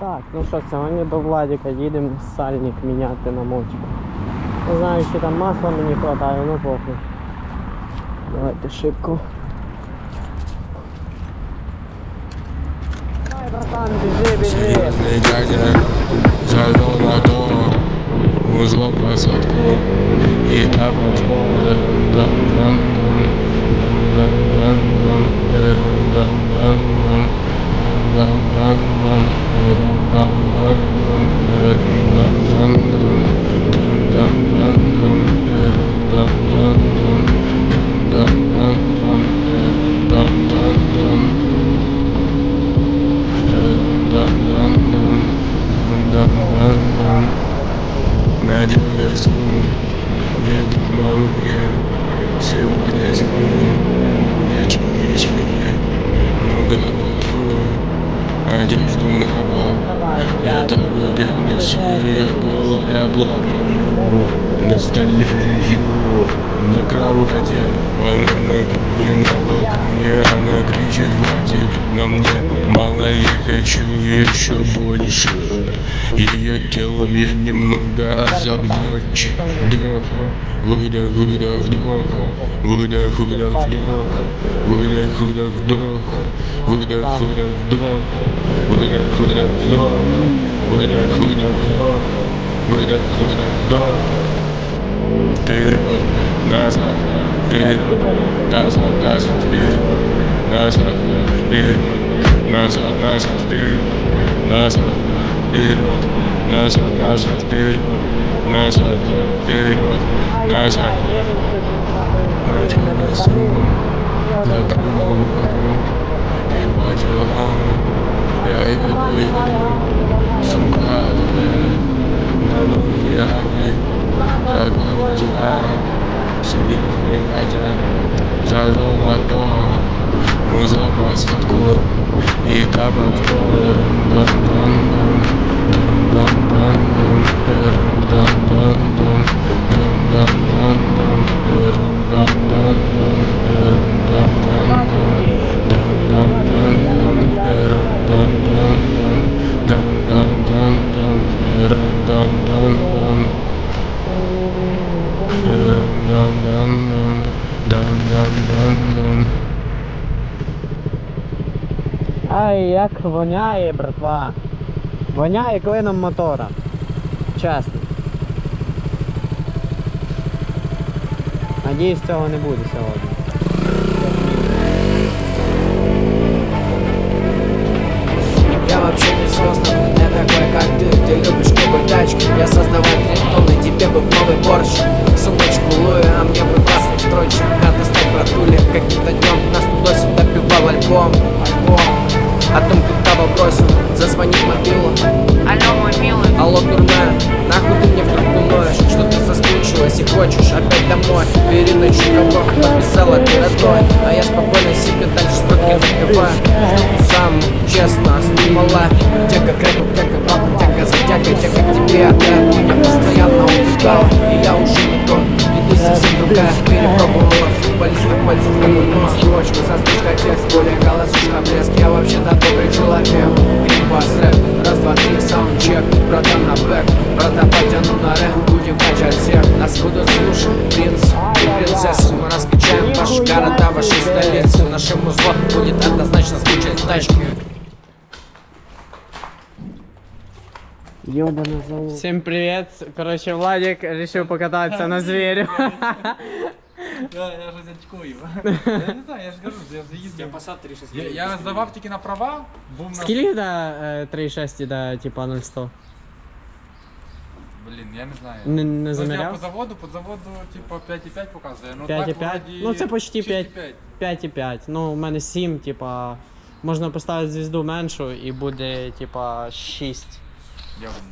Так, ну що, сьогодні до Владіка їдемо сальник міняти на мотику. Не знаю, чи там масла мені хватає, ну похуй. Давайте шибку. Давай, братан, біжи, біжи. Серьезный дядя зашел на дом Узлом Thank you. балконе Она кричит хватит Но мне мало я хочу еще больше Ее телом я немного загнуть Вдох, выдох, выдох, вдох Выдох, выдох, вдох Выдох, выдох, вдох Выдох, выдох, вдох Выдох, выдох, вдох Выдох, выдох, вдох Выдох, выдох, вдох Вперед, назад, That's what that's what to do. That's what to do. That's what that's what to do. That's what do. That's what that's what to do. That's what do. That's what. Yeah, I subir pra pegar já, já não matou os avanços e tava dando, dando, dando, dando, dando, dando, dando, dando. воняє, братва. Воняє клином мотора. Чесно. Надіюсь, цього не буде сьогодні. Я вообще не создан для такой, как ты Ты любишь кубы тачки Я создавать рингтоны, тебе бы в новый Порш Сумочку Луи, а мне бы классный стройчик Надо стать братули Каким-то днем нас туда-сюда пивал альбом Альбом О том, кто того бросил Зазвонит мобила Алло, мой милый, Алло, дурная, нахуй ты мне в трубку ноешь Что ты соскучилась и хочешь опять домой? Бери ночью подписала ты родной А я спокойно себе дальше строки напиваю Жду самую, честно, стимула Тяга к рэпу, тяга к бабам, тяга за тягой Тяга к тебе, а ты от меня постоянно убегала И я уже не тот, и ты совсем другая футболистов пальцев на мой нос Строчка за строчкой текст, более голосушка блеск Я вообще-то добрый человек. Гриппас рэп, раз, два, три, саундчек. Братан на бэк, брата потяну на рэп. Будем качать всех, нас будут слушать Принц и принцессы. Мы раскачаем ваши города, ваши столицы. Нашему зло будет однозначно звучать в тачке. Ёбана залу. Всем привет. Короче, Владик решил покататься на зверю. Я, я ж очкую. Я не знаю, я ж кажу, я заїздив. Я Passat 360. Я, я здавав тільки на права, був на... Скільки до е, 3.6 до типа 0.100? Блін, я не знаю. Не, не Ну, я по заміряв? заводу, по заводу, типу, 5,5 показує. Ну, так, 5,5? вроді, Ну це почти 6,5. 5,5. Ну, у мене 7, типа. Можна поставити звізду меншу і буде, типа, 6. Йобаний.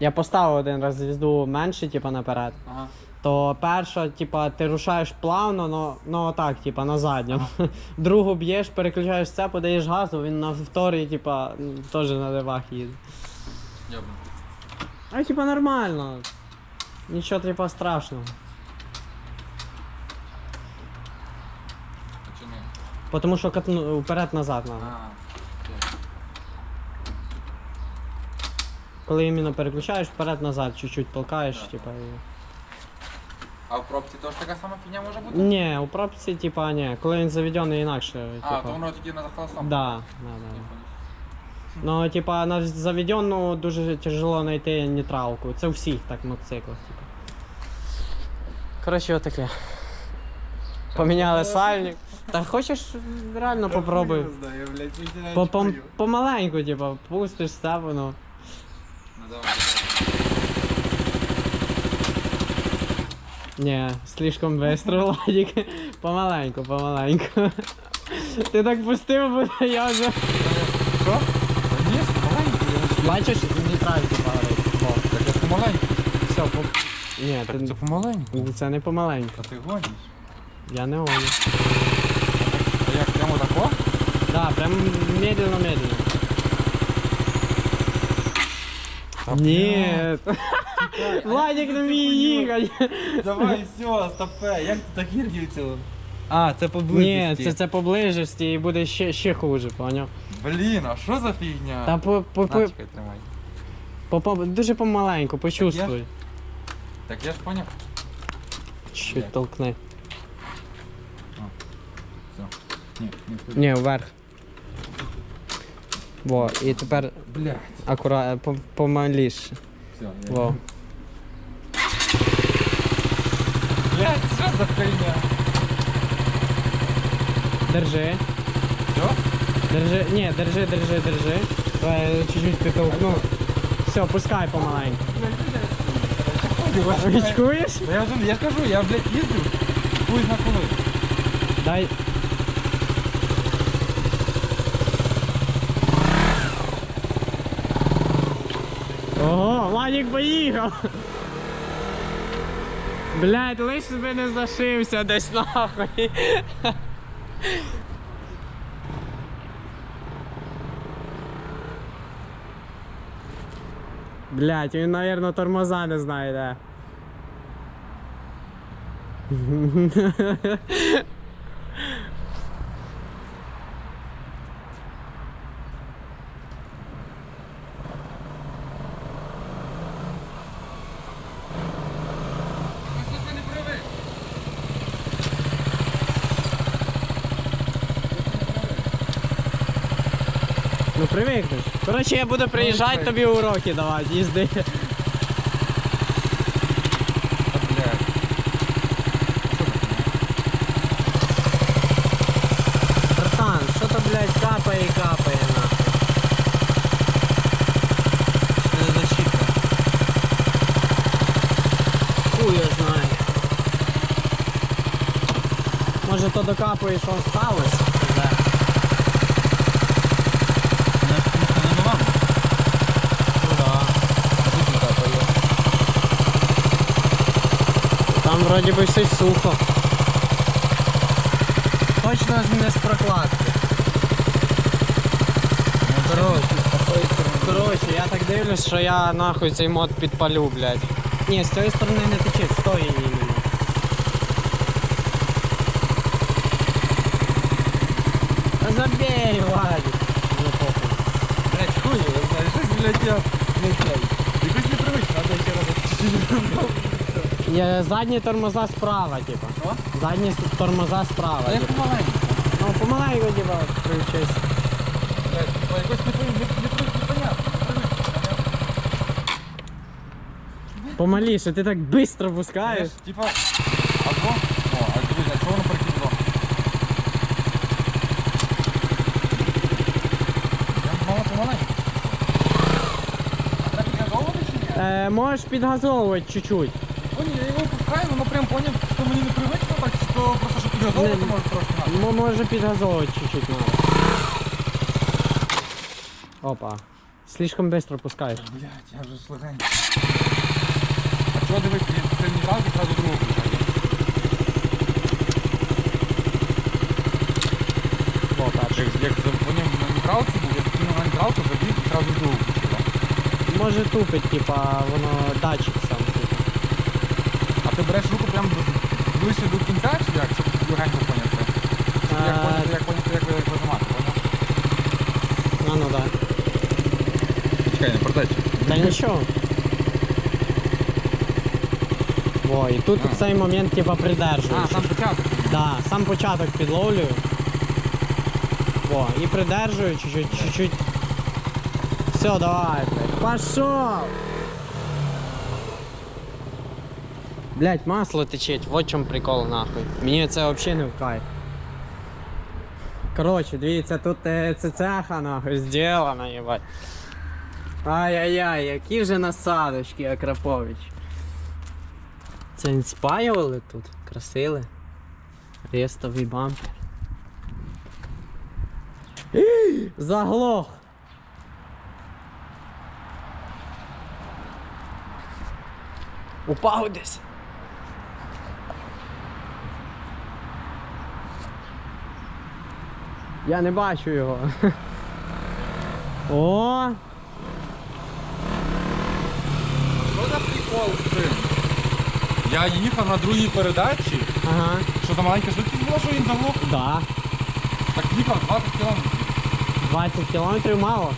Я поставив один раз звізду менше, типа, наперед. Ага. То перша, типа, ти рушаєш плавно, но, ну отак, типа, на задньому. Другу б'єш, переключаєш це, подаєш газу, він на вторій, типа, теж на левах їде. Йобаний. А типа нормально. Нічого типа страшного. А чому? Потому що катну вперед-назад надо. Окей. Коли іменно переключаєш вперед-назад, чуть-чуть толкаєш, типа. І... А в пробці теж така сама фігня може бути? Ні, у пробці, типа, ні. Коли він заведений інакше, А, типа. то воно тоді на захолостом. Да, да, да. Ну, типа, на заведенну дуже тяжело знайти нейтралку. Це у всіх так мотоциклах, типа. Коротше, отаке. Поміняли сальник. Та хочеш реально попробуй. По, по, помаленьку, типа, пустиш все воно. Ну, давай. Ні, слишком быстро, Владик. Помаленьку, помаленьку. Ти так пустив, бо я вже. Що? Ні, ж- Бачиш, нейтраль, типа, горить. Во. Так я ж помаленький. Все, по... Ні, Так ти... це помаленьку. це не помаленьку. А ти гониш? Я не гоню. А як прямо тако? Да, прям медленно-медленно. Нет. Владик не вміє їхати. Давай, все, стопе. Як ти так гіргівців? А, це Ні, поблизості. це, це по і буде ще, ще хуже, поняв? Блін, а що за фігня? Та по, по, по, чекай, тримай. по, по, дуже помаленьку, почувствуй. Так я ж поняв. Чуть толкни. Ні, не. Ні, вверх. Во, і тепер Блядь. акуратно, по, помаліше. Все, я... Во. Блядь, що за фігня? Держи. Що? Держи. Ні, держи, держи, держи. Давай, чуть-чуть підтолкну. Все, пускай помаленьку. Відчуєш? Та я вже, я ж кажу, я, блядь, їздив. Хуй на коли. Дай. Ого, Владик поїхав. Блять, лиш би не зашився десь нахуй. Блять, він, наверное, тормоза не знає, де. Привикнеш. Коротше, я буду приїжджати тобі уроки давати, їзди. Братан, що то, блядь, капає і капає нахуй. Це не защита. Хуй я знаю. Може то докапує, що сталося? Там вроді би все сухо. Точно не з прокладки. Коротше, коротше, я так дивлюсь, що я нахуй цей мод підпалю, блядь. Ні, з цієї сторони не тече, з тої іменно. Та забей, Владик. Ну похуй. Блядь, хуй, його знаєш, щось, блядь, я не цей. Якось непривично, треба ще раз чуть-чуть. Є задні тормоза справа, типа. Що? Задні тормоза справа. Та як типа. помаленьку. Ну, помаленьку, типа, привчись. Блядь, якось не пон- не- не- не- непонятно. Помаліше, ти так швидко Я пускаєш. Типа, або... О, а дивись, а чого воно перекинуло? Я мало помаленьку. А треба підгазовувати чи ні? Е, можеш підгазовувати чуть-чуть. Понял, я його пускаю, воно прям поняв, що мені непривично так, що просто щоб підгазовувати Не- може трошки надо. М- може підгазовувати чуть-чуть надо. Опа. Слишком швидко пускаєш. Блять, я вже ж легенько. А чого дивись, він сильний газ і зразу другу включає. О, перший. Як, як за- поняв на нейтралці був, я скинув на нейтралку, забіг і зразу другу включила. Може тупить, типа, воно датчик сам. Типа. А ти береш руку прямо до- ближче до кінця, чи як? Щоб легенько поняти? Як Е, поняти, як поняти, як як вижимати, поняв? А ну да. Чекай, не продай. Та нічого. Во, і тут А. в цей момент типа придержуєш. А, сам початок. Да, сам початок підловлюю. Во, і придержую чуть-чуть, чуть-чуть. Все, давай, блядь. Пошел! Блять, масло течить, вот чому прикол нахуй. Мені це взагалі не в кайф. Коротше, дивіться, тут е, це цеха нахуй зроблена, їбать. Ай-яй-яй, які же насадочки, Акрапович. Це не спаювали тут? Красили? Рестовий бампер. Заглох! Упав десь. Я не бачу його. О! Що за прикол з цим? Я їхав на другій передачі. Ага. Що за маленька швидкість була, що він заглох? Да. Так їхав 20 кілометрів. 20 кілометрів мало.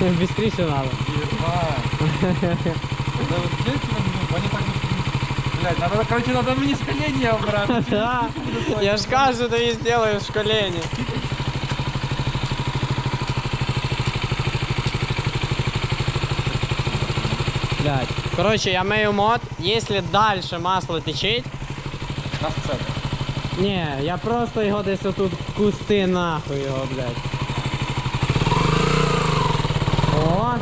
Быстріше надо. Єбать. Да вот здесь я не знаю, они так не... Блядь, надо, короче, надо мне с колени обратно. Да. Я ж кажу, тобі зроблю в колені. Блять. Короче, я мою мод. Если дальше масло течить, Нас все. ні, я просто його десь отут кусты кусти нахуй його, блядь. О!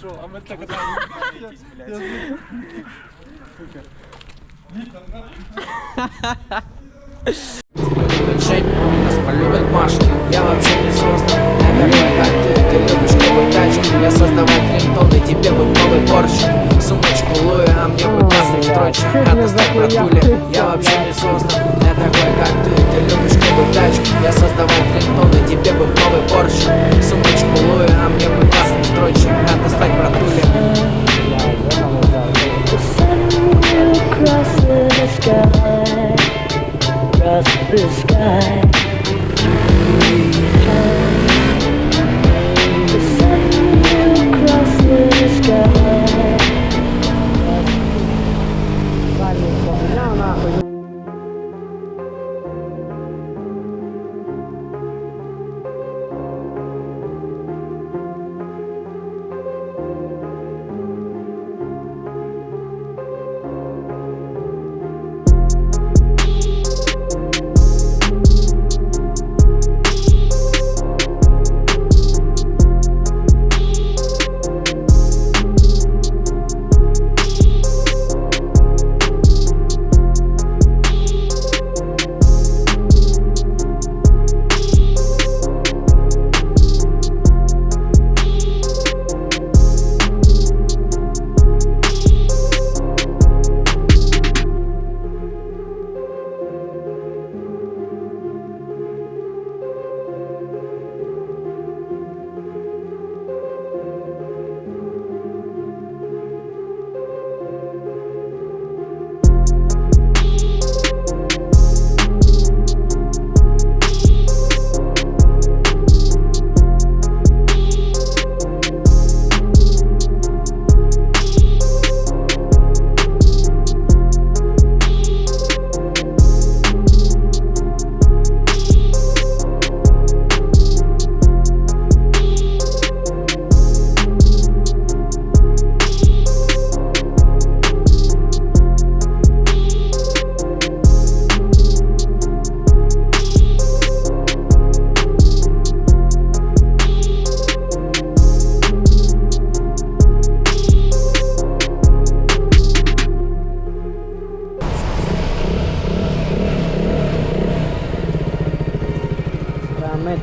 Прийшов, а ми так вообще не Я вообще не создан для такой, как ты. Ты любишь новые тачки Я создавать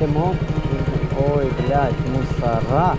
Ми. Ой, блядь, мусора.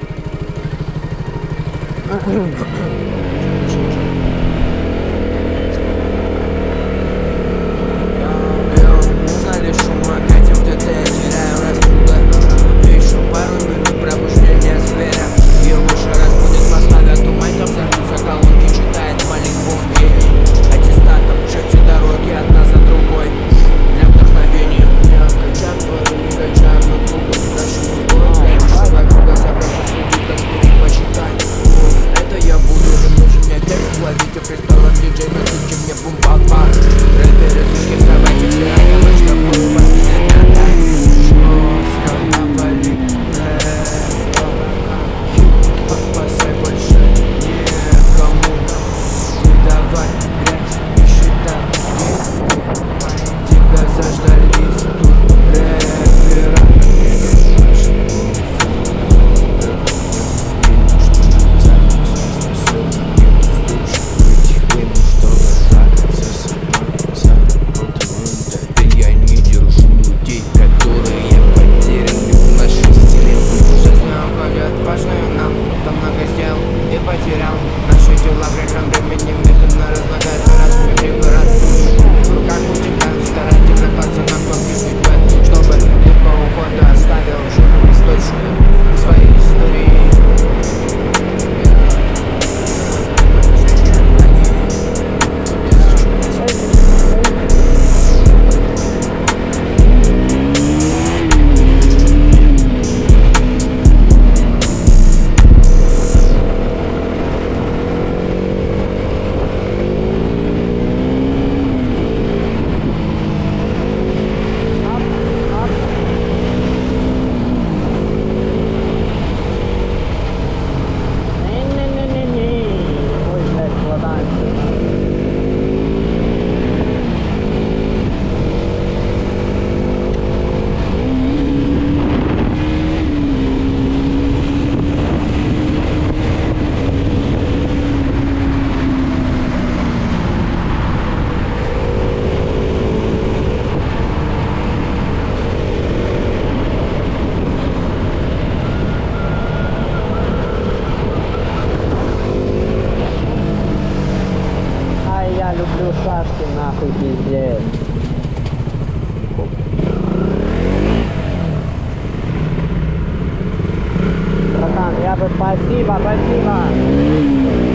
Ya, pues, para encima, para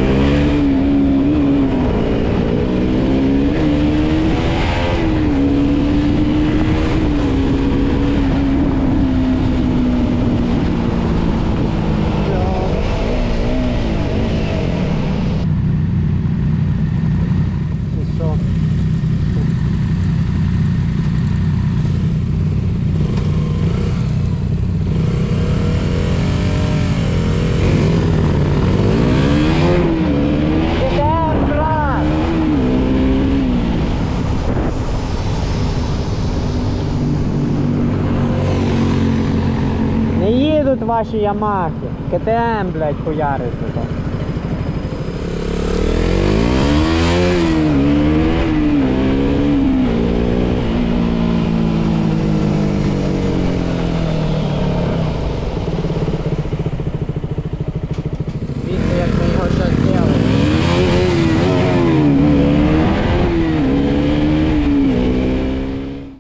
ваші ямахи. КТМ, блядь, хуяриться.